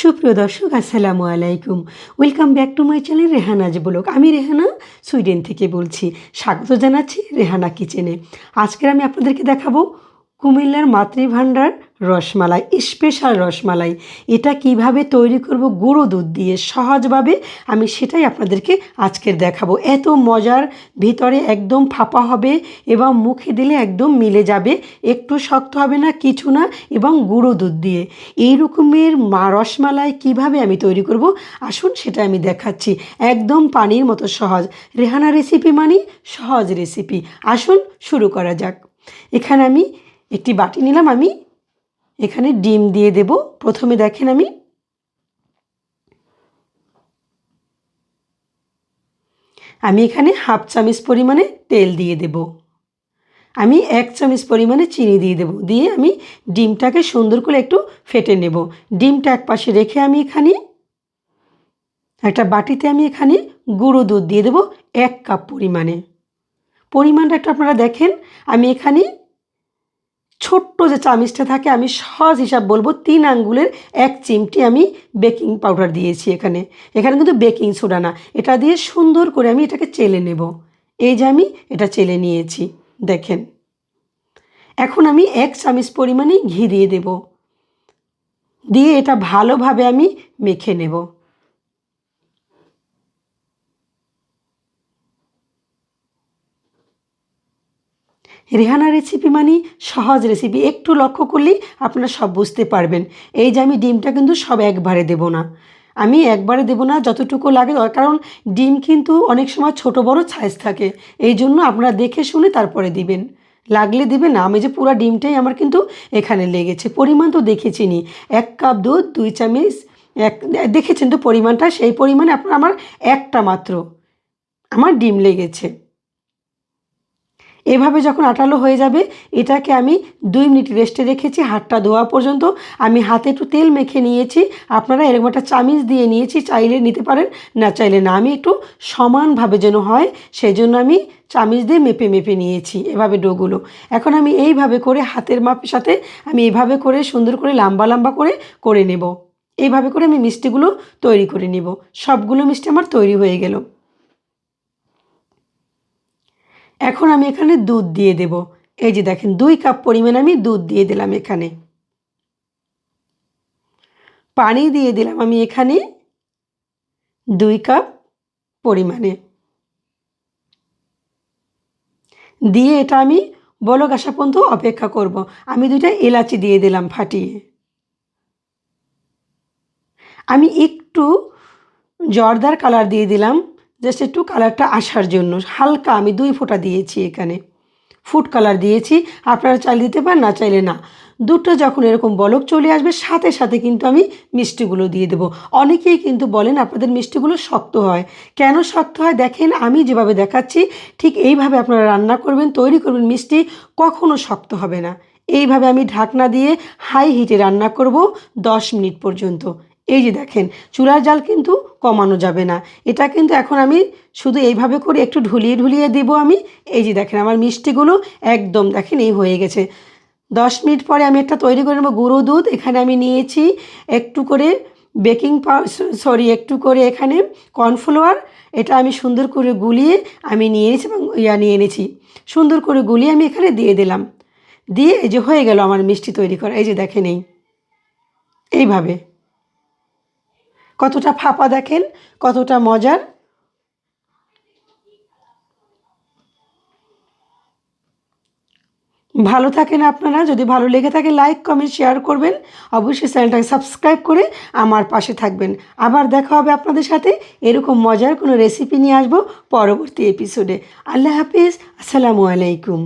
সুপ্রিয় দর্শক, আসসালামু আলাইকুম। Welcome back to my channel Rehana's blog. আমি রেহানা, সুইডেন থেকে বলছি। স্বাগত জানাচ্ছি রেহানা কিচেনে। আজকের আমি আপনাদেরকে দেখাবো কুমিল্লার মাতৃভাণ্ডার রসমালাই স্পেশাল রসমালাই। এটা কীভাবে তৈরি করব, গুঁড়ো দুধ দিয়ে, সহজভাবে? আমি সেটাই আপনাদেরকে আজকের দেখাবো। এত মজার, ভিতরে একদম ফাঁপা হবে এবং মুখে দিলে একদম মিলে যাবে। একটু শক্ত হবে না, কিছু না, এবং গুঁড়ো দুধ দিয়ে। এই রকমের মা রসমালাই কীভাবে আমি তৈরি করব? আসুন সেটা আমি দেখাচ্ছি। একদম পানির মতো সহজ। রেহানা রেসিপি মানে সহজ রেসিপি আসুন শুরু করা যাক। এখানে আমি একটি বাটি নিলাম আমি। এখানে ডিম দিয়ে দেব। প্রথমে দেখেন আমি। আমি এখানে হাফ চামচ পরিমাণে তেল দিয়ে দেব। আমি এক চামচ পরিমাণে চিনি দিয়ে দেব। দিয়ে আমি ডিমটাকে সুন্দর করে একটু ফেটে নেব। ডিমটা এক পাশে রেখে আমি এখানে একটা বাটিতে আমি এখানে গুঁড়ো দুধ দিয়ে দেব এক কাপ পরিমাণে। পরিমাণটা একটু আপনারা দেখেন। আমি এখানে ছোট্ট যে চামিচটা থাকে, আমি সহজ হিসাব বলব, তিন আঙ্গুলের এক চিমটি আমি বেকিং পাউডার দিয়েছি এখানে। এখানে কিন্তু বেকিং সোডা না, এটা দিয়ে সুন্দর করে আমি এটাকে চেলে নেব। এই যে আমি এটা চেলে নিয়েছি, দেখেন। এখন আমি এক চামিচ পরিমাণে ঘি দিয়ে দেব। দিয়ে এটা ভালোভাবে আমি মেখে নেব। রেহানা রেসিপি মানে সহজ রেসিপি একটু লক্ষ্য করলেই আপনারা সব বুঝতে পারবেন। এই যে আমি ডিমটা কিন্তু সব একবারে দেব না। আমি একবারে দেবো না, যতটুকু লাগে কারণ ডিম কিন্তু অনেক সময় ছোট বড় সাইজ থাকে। এই জন্য আপনারা দেখে শুনে তারপরে দিবেন। লাগলে দিবেন না। আমি যে পুরো ডিমটাই আমার কিন্তু এখানে লেগেছে। পরিমাণ তো দেখেছি নি এক কাপ দুধ, দুই চামচ, এক দেখেছেন তো পরিমাণটা? সেই পরিমাণে আপনার আমার একটা মাত্র আমার ডিম লেগেছে। এভাবে যখন আটালো হয়ে যাবে, এটাকে আমি দুই মিনিট রেস্টে রেখেছি, হাতটা ধোয়া পর্যন্ত। আমি হাতে একটু তেল মেখে নিয়েছি। আপনারা এরকম একটা চামিচ দিয়ে নিয়েছি, চাইলে নিতে পারেন, না চাইলে না। আমি একটু সমানভাবে যেন হয় সেই জন্য আমি চামিচ দিয়ে মেপে মেপে নিয়েছি এভাবে ডোগুলো। এখন আমি এইভাবে করে হাতের মাপের সাথে আমি এভাবে করে সুন্দর করে লম্বা লম্বা করে করে নেব। এইভাবে করে আমি মিষ্টিগুলো তৈরি করে নেব। সবগুলো মিষ্টি আমার তৈরি হয়ে গেল। এখন আমি এখানে দুধ দিয়ে দেব। এই যে দেখেন, দুই কাপ পরিমাণ আমি দুধ দিয়ে দিলাম এখানে। পানি দিয়ে দিলাম আমি এখানে দুই কাপ পরিমাণে। দিয়ে এটা আমি বলক আসা পর্যন্ত অপেক্ষা করব। আমি দুইটা এলাচি দিয়ে দিলাম ফাটিয়ে। আমি একটু জর্দার কালার দিয়ে দিলাম। জাস্ট একটু কালারটা আসার জন্য। হালকা আমি দুই ফোঁটা দিয়েছি এখানে। ফুড কালার দিয়েছি। আপনারা চাইলে দিতে পারেন, না চাইলে না। দুটো যখন এরকম বলক চলে আসবে, সাথে সাথে কিন্তু আমি মিষ্টিগুলো দিয়ে দেবো। অনেকেই কিন্তু বলেন, আপনাদের মিষ্টিগুলো শক্ত হয়। কেন শক্ত হয়? দেখেন, আমি যেভাবে দেখাচ্ছি, ঠিক এইভাবে আপনারা রান্না করবেন, তৈরি করবেন মিষ্টি, কখনো শক্ত হবে না। এইভাবে আমি ঢাকনা দিয়ে হাই হিটে রান্না করব দশ মিনিট পর্যন্ত। এই যে দেখেন, চুলার জাল কিন্তু কমানো যাবে না। এটা কিন্তু এখন আমি শুধু এইভাবে করে একটু ঢুলিয়ে ঢুলিয়ে দেবো আমি। এই যে দেখেন, আমার মিষ্টিগুলো একদম দেখেন এই হয়ে গেছে। দশ মিনিট পরে আমি একটা তৈরি করে নেব গুঁড়ো দুধ। এখানে আমি নিয়েছি একটু করে বেকিং সরি, একটু করে এখানে কর্নফ্লাওয়ার। এটা আমি সুন্দর করে গুলিয়ে আমি নিয়ে নিয়েছি এবং ইয়া নিয়ে এনেছি সুন্দর করে গুলিয়ে আমি এখানে দিয়ে দিলাম। দিয়ে এই যে হয়ে গেল আমার মিষ্টি তৈরি করা। এই যে দেখেন এই। এইভাবে। কতটা ফাঁপা দেখেন, কতটা মজার? ভালো থাকেন আপনারা, যদি ভালো লেগে থাকে লাইক, কমেন্ট, শেয়ার করবেন। অবশ্যই চ্যানেলটাকে সাবস্ক্রাইব করে আমার পাশে থাকবেন। আবার দেখা হবে আপনাদের সাথে এরকম মজার কোনো রেসিপি নিয়ে আসব পরবর্তী এপিসোডে আল্লাহ হাফিজ, আসসালামু আলাইকুম।